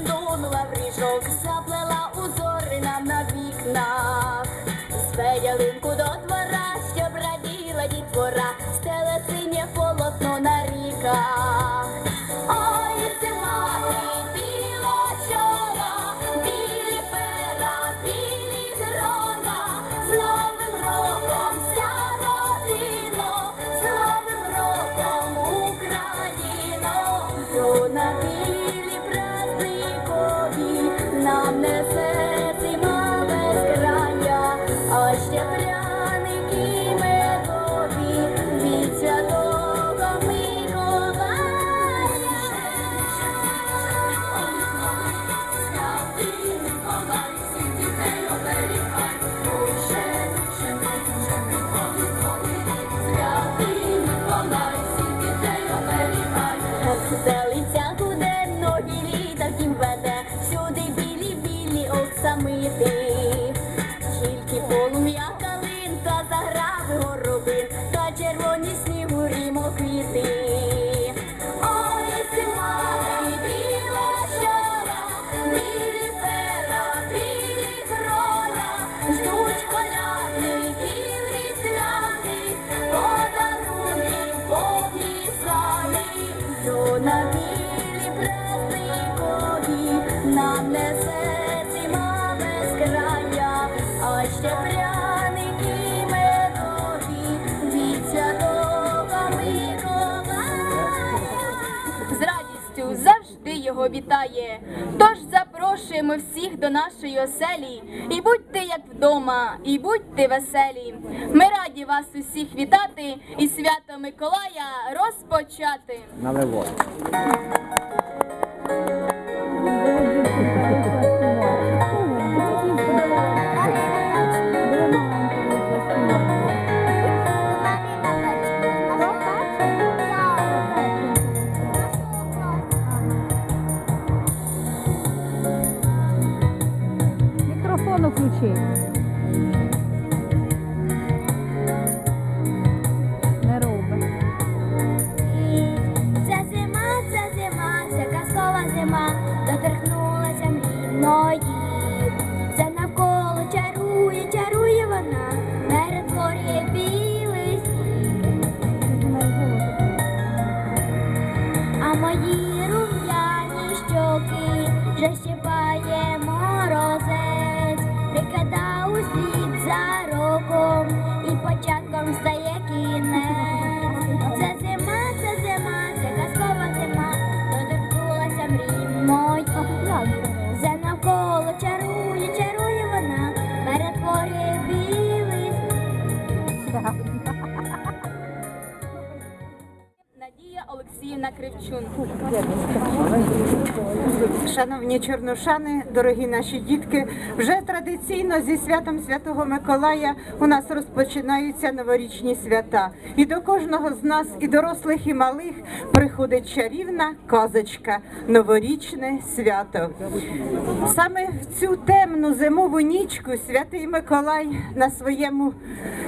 abandono habrá. Його вітає. Тож запрошуємо всіх до нашої оселі. І будьте як вдома, і будьте веселі. Ми раді вас усіх вітати і свято Миколая розпочати. Наливай. trip. Кривчун. Шановні чорношани, дорогі наші дітки, вже традиційно зі святом Святого Миколая у нас розпочинаються новорічні свята. І до кожного з нас, і дорослих, і малих, приходить чарівна казочка, новорічне свято. Саме в цю темну зимову нічку святий Миколай на своєму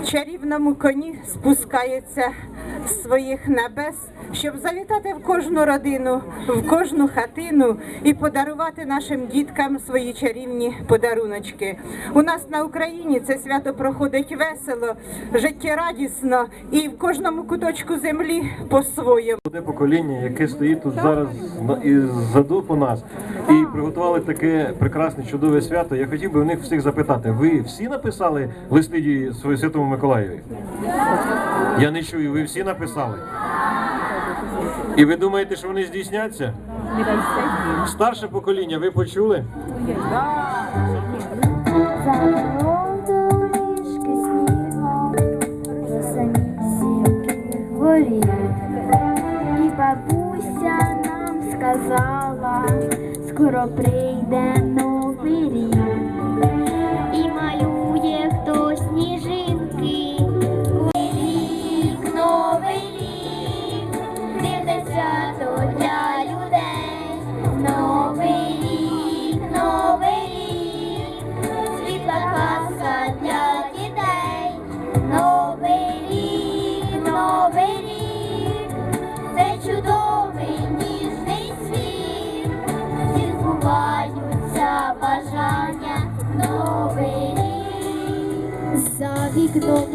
чарівному коні спускається з своїх небес, щоб завітати в кожну родину, в кожну хатину і подарувати нашим діткам свої чарівні подаруночки. У нас на Україні це свято проходить весело, життєрадісно і в кожному куточку землі по-своєму. Те покоління, яке стоїть тут зараз і ззаду по нас, і приготували таке прекрасне чудове свято. Я хотів би у них всіх запитати: ви всі написали листи святому Миколаєві? Я не чую, ви всі написали? Ви думаєте, що вони здійсняться? Старше покоління, ви почули? І бабуся нам сказала, скоро прийде новий рік. казка дітей, новий рік, новий рік, це чудовий ніжний світ, всі бажання, новий рік. За вікном.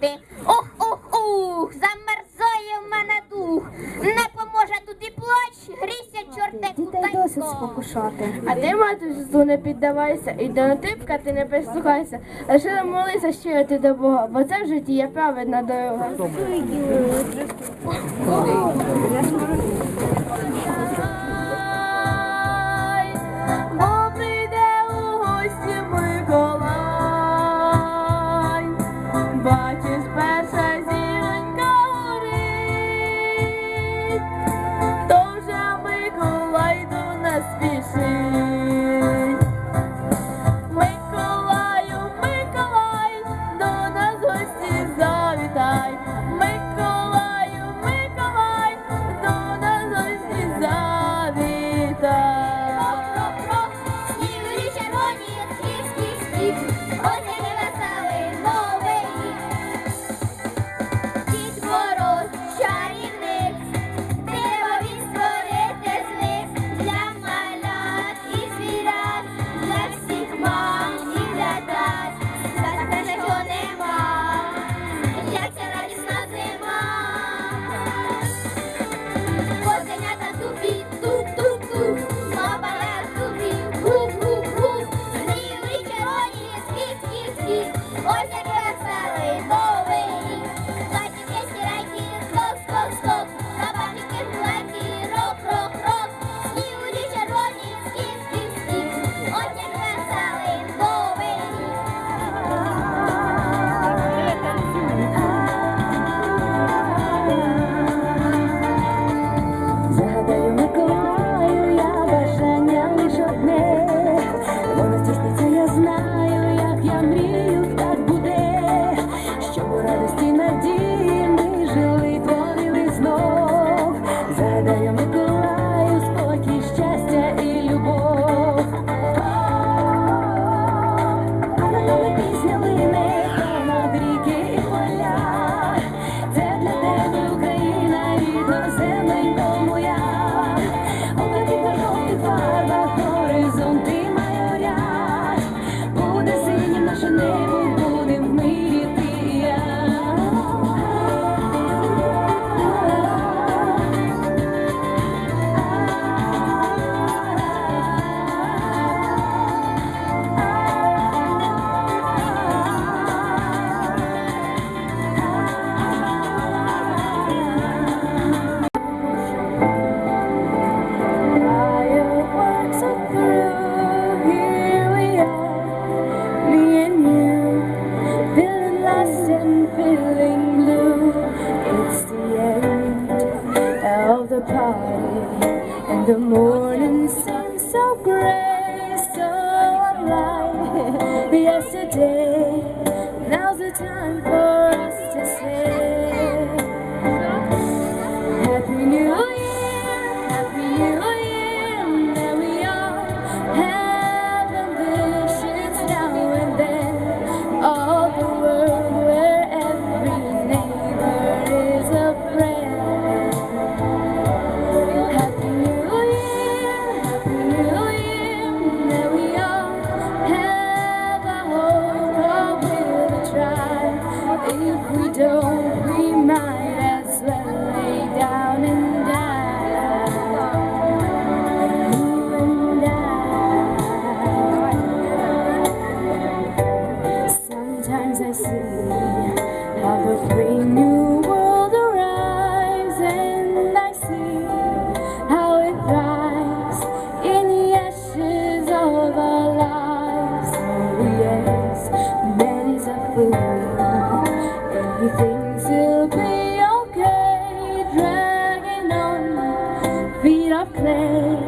бути. Ох, ох, ох, замерзає в мене дух. Не поможе тут і плач, грійся, чорте Дітей досить спокушати. А ти, матусю, не піддавайся, і до натипка ти не прислухайся. Лише молися щиро ти до Бога, бо це в житті є праведна дорога. Yesterday. Now's the time don't, thinks he'll be okay, dragging on feet of clay,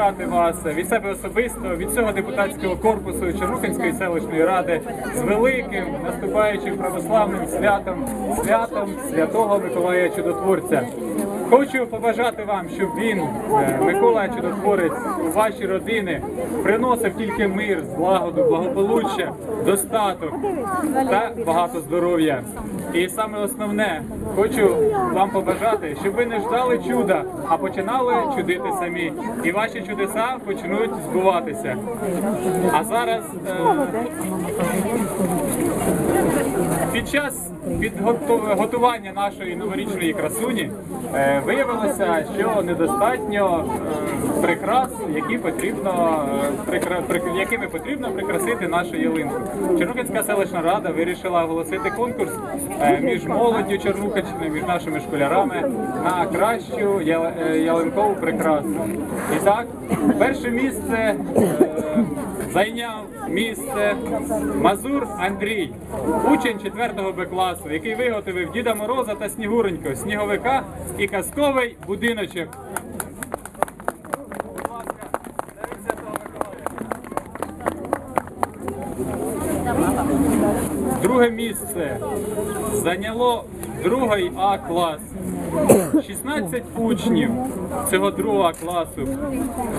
привітати вас від себе особисто, від цього депутатського корпусу Чернухинської селищної ради з великим наступаючим православним святом, святом святого Миколая Чудотворця. Хочу побажати вам, щоб він, е, Микола Чудотворець, у ваші родини приносив тільки мир, злагоду, благополуччя, достаток та багато здоров'я. І саме основне, хочу вам побажати, щоб ви не ждали чуда, а починали чудити самі. І ваші чудеса почнуть збуватися. А зараз е, під час підготування нашої новорічної красуні е, виявилося, що недостатньо е, прикрас, які потрібно е, прикра- якими потрібно прикрасити нашу ялинку. Чернухинська селищна рада вирішила оголосити конкурс е, між молоддю Чернухичини, між нашими школярами на кращу е, ялинкову прикрасу. І так, перше місце зайняв місце Мазур Андрій, учень 4 Б класу, який виготовив Діда Мороза та Снігуренько, сніговика і казковий будиночок. Будь ласка, навіть Святого Миколая. Друге місце зайняло другий А клас. 16 учнів цього другого класу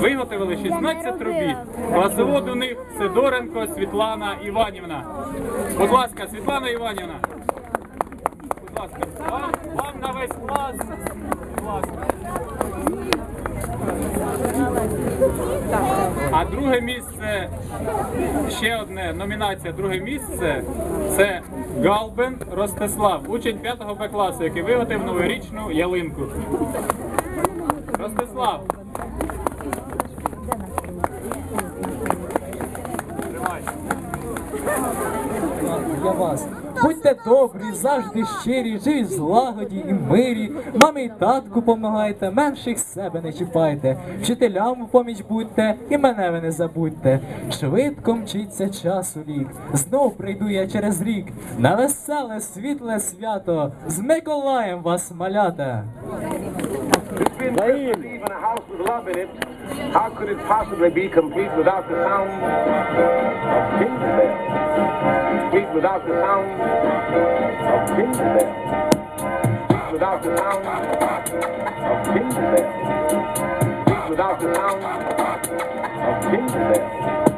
виготовили 16 робіт. Класовод у них Сидоренко Світлана Іванівна. Будь ласка, Світлана Іванівна. Будь ласка, вам, вам на весь клас. Будь ласка. А друге місце, ще одне номінація, друге місце це Галбен Ростислав, учень 5 Б класу, який виготовив новорічну ялинку. Ростислав. Тримай. для вас. Будьте добрі, завжди щирі, живі злагоді і мирі. Мамі й татку помагайте, менших себе не чіпайте. Вчителям у поміч будьте, і мене ви не забудьте. Швидко мчиться час у лік. Знов прийду я через рік. На веселе, світле свято. З Миколаєм вас малята. How could it possibly be complete without the sound of jingle bells? Complete without the sound of jingle bells. Complete without the sound of jingle bells. Complete without the sound of jingle bells.